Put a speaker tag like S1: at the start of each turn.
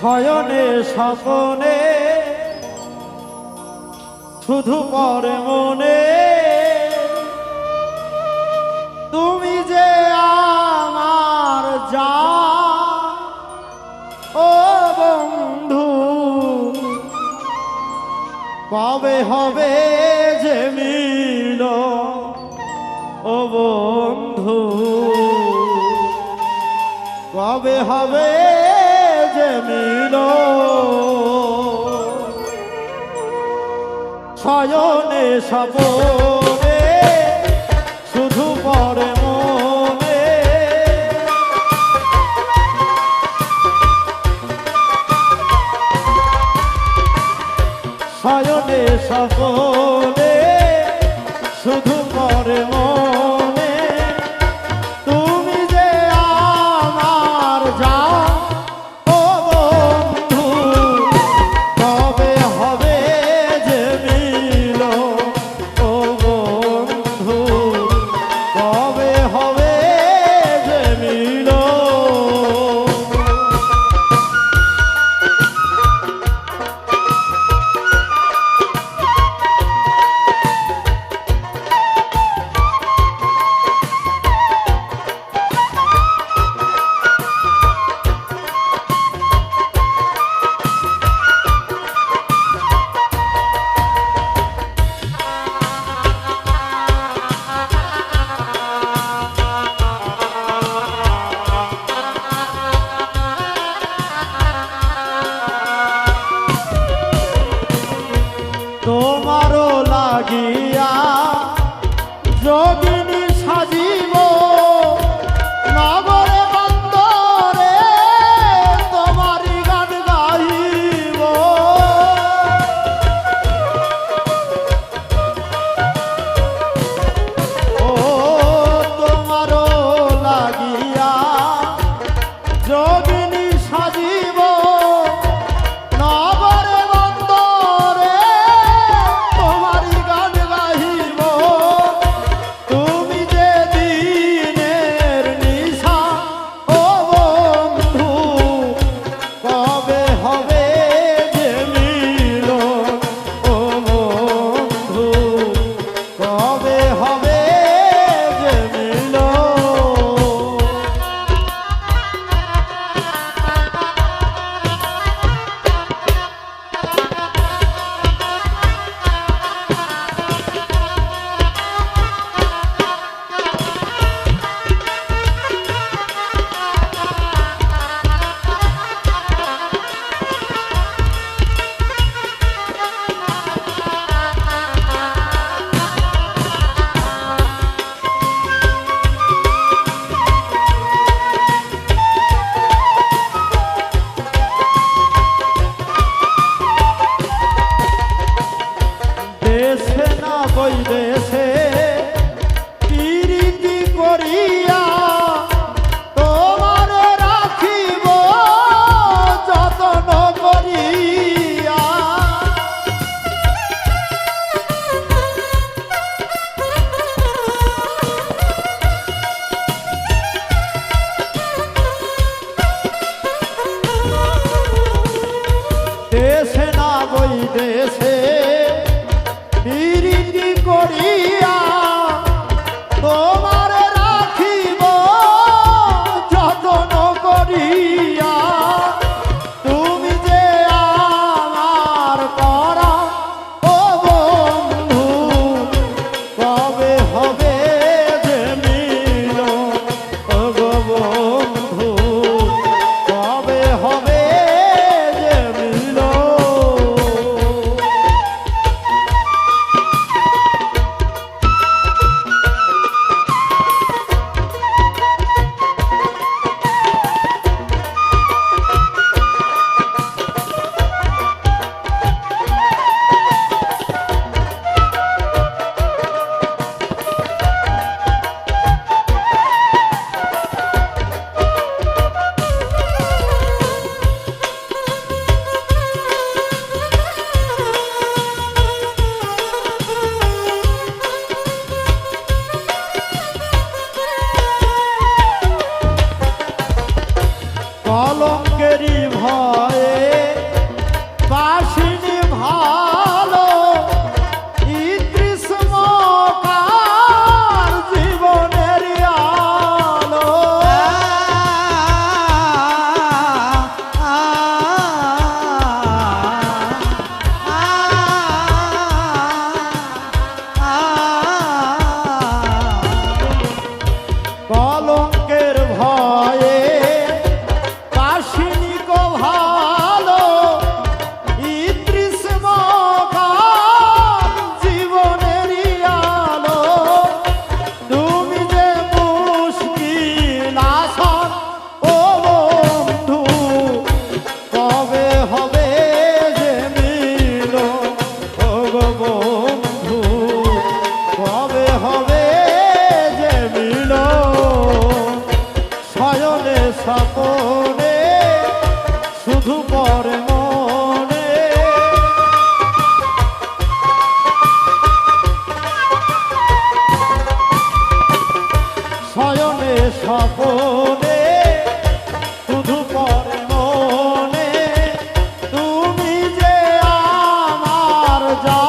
S1: শয়নে স্বপনে শুধু পরে মনে। তুমি যে আমার যা, ও বন্ধু, কবে হবে যে মিল, ও বন্ধু? কবে হবে মিল। শয়নে সপনে শুধু পরে মনে। শয়নে সপনে শুধু পরে মনে। যোগিনী দেশে পিরিতি করিয়া তোমার রাখিব যতন করিয়া। দেশে না বই দেশে পিরিতি করিয়া 好 স্বপনে শুধু পরে মনে যা